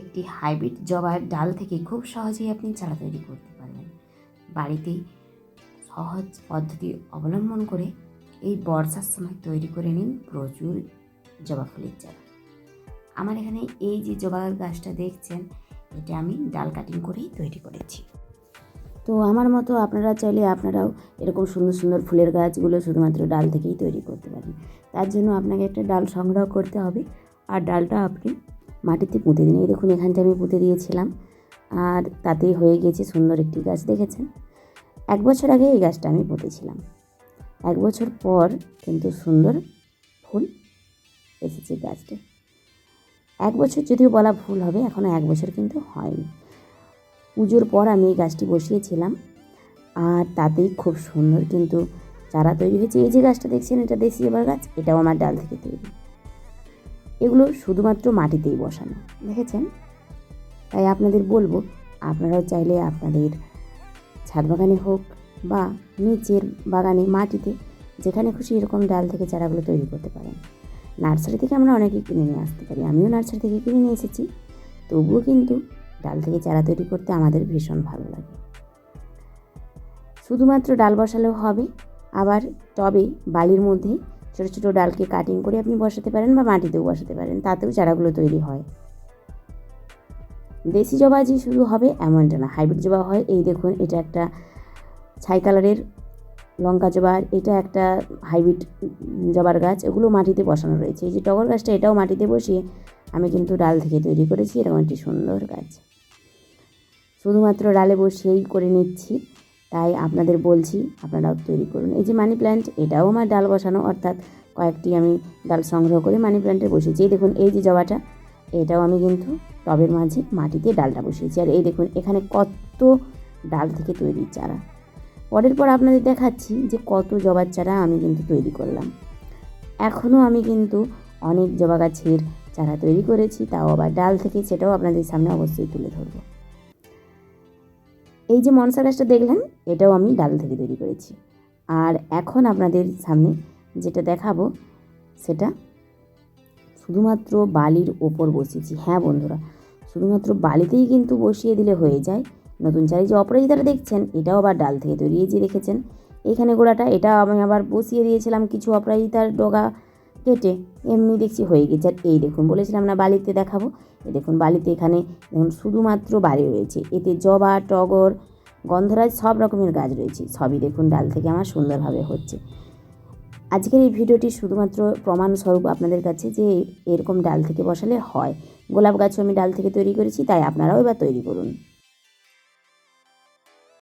একটি হাইব্রিড জবার ডাল থেকে খুব সহজেই আপনি চারা তৈরি করতে পারবেন। বাড়িতেই সহজ পদ্ধতি অবলম্বন করে এই বর্ষার সময় তৈরি করে নিন প্রচুর জবা ফুলের চারা। আমার এখানে এই যে জবা গাছটা দেখছেন, এটা আমি ডাল কাটিং করেই তৈরি করেছি। তো আমার মতো আপনারা চাইলে আপনারাও এরকম সুন্দর সুন্দর ফুলের গাছগুলো শুধুমাত্র ডাল থেকেই তৈরি করতে পারেন। তার জন্য আপনাকে একটা ডাল সংগ্রহ করতে হবে। আর ডালটা আপনি মাটিতে পুঁতে দিন এই দেখুন, এখানটা আমি পুঁতে দিয়েছিলাম। আর তাতেই হয়ে গেছে সুন্দর একটি গাছ, দেখেছেন? এক বছর আগে এই গাছটা আমি পুঁতেছিলাম। এক বছর পর কিন্তু সুন্দর ফুল এসেছে গাছটা। এক বছর যদিও বলা ভুল হবে এখনও এক বছর কিন্তু হয়নি। পুজোর পর আমি এই গাছটি বসিয়েছিলাম। আর তাতেই খুব সুন্দর কিন্তু চারা তৈরি হয়েছে। এই যে গাছটা দেখছেন, এটা দেশি এবার গাছ, এটাও আমার ডাল থেকে তৈরি। এগুলো শুধুমাত্র মাটিতেই বসানো, দেখেছেন? তাই আপনাদের বলব, আপনারাও চাইলে আপনাদের ছাদ বাগানে হোক বা নিচের বাগানে মাটিতে, যেখানে খুশি এরকম ডাল থেকে চারাগুলো তৈরি করতে পারেন। নার্সারি থেকে আমরা অনেকেই কিনে নিয়ে আসতে পারি, আমিও নার্সারি থেকে কিনে নিয়ে এসেছি। তবুও কিন্তু ডাল থেকে চারা তৈরি করতে আমাদের ভীষণ ভালো লাগে। শুধুমাত্র ডাল বসালেও হবে, আবার টবে বালির মধ্যে ছোটো ছোটো ডালকে কাটিং করে আপনি বসাতে পারেন বা মাটিতেও বসাতে পারেন, তাতেও চারাগুলো তৈরি হয়। দেশি জবা যে শুধু হবে এমনটা না হাইব্রিড জবা হয়, এই দেখুন এটা একটা ছাই কালারের লঙ্কা জবার এটা একটা হাইব্রিড জবার গাছ, এগুলো মাটিতে বসানো রয়েছে। এই যে টগর গাছটা, এটাও মাটিতে বসিয়ে আমি কিন্তু ডাল থেকে তৈরি করেছি, এরকম একটি সুন্দর গাছ। শুধুমাত্র ডালে বসিয়েই করে নিচ্ছি। তাই আপনাদের বলছি, আপনারাও তৈরি করুন। এই যে মানি প্ল্যান্ট এটাও আমার ডাল বসানো, অর্থাৎ কয়েকটি আমি ডাল সংগ্রহ করে মানি প্ল্যান্টে বসিয়েছি এই দেখুন, এই যে জবাটা, এটাও আমি কিন্তু টবের মাঝে মাটিতে ডালটা বসিয়েছি। আর এই দেখুন, এখানে কত ডাল থেকে তৈরি চারা। পরের পর আপনাদের দেখাচ্ছি যে কত জবার চারা আমি কিন্তু তৈরি করলাম। এখনও আমি কিন্তু অনেক জবা গাছের চারা তৈরি করেছি, তাও আবার ডাল থেকে, সেটাও আপনাদের সামনে অবশ্যই তুলে ধরবো। এই যে মনসা গাছটা দেখলেন, এটাও আমি ডাল থেকে তৈরি করেছি। আর এখন আপনাদের সামনে যেটা দেখাবো, সেটা শুধুমাত্র বালির ওপর বসিয়েছি। হ্যাঁ বন্ধুরা, শুধুমাত্র বালিতেই কিন্তু বসিয়ে দিলে হয়ে যায়। নতুন চারি যে অপরাজিতাটা দেখছেন, এটাও আবার ডাল থেকে তৈরি যে দেখেছেন এইখানে গোড়াটা, এটা আমি আবার বসিয়ে দিয়েছিলাম কিছু অপরাজিতার ডগা কেটে এমনি দেখছি হয়ে গেছে। আর এই দেখুন, বলেছিলাম না বালিতে দেখাবো। এই দেখুন, বালিতে এখানে শুধুমাত্র বালি রয়েছে। এতে জবা, টগর, গন্ধরাজ সব রকমের গাছ রয়েছে। সবই দেখুন ডাল থেকে আমার সুন্দরভাবে হচ্ছে। আজকের এই ভিডিওটি শুধুমাত্র প্রমাণস্বরূপ আপনাদের কাছে যে এরকম ডাল থেকে বসালে হয়। গোলাপ গাছও আমি ডাল থেকে তৈরি করেছি, তাই আপনারাও এবার তৈরি করুন।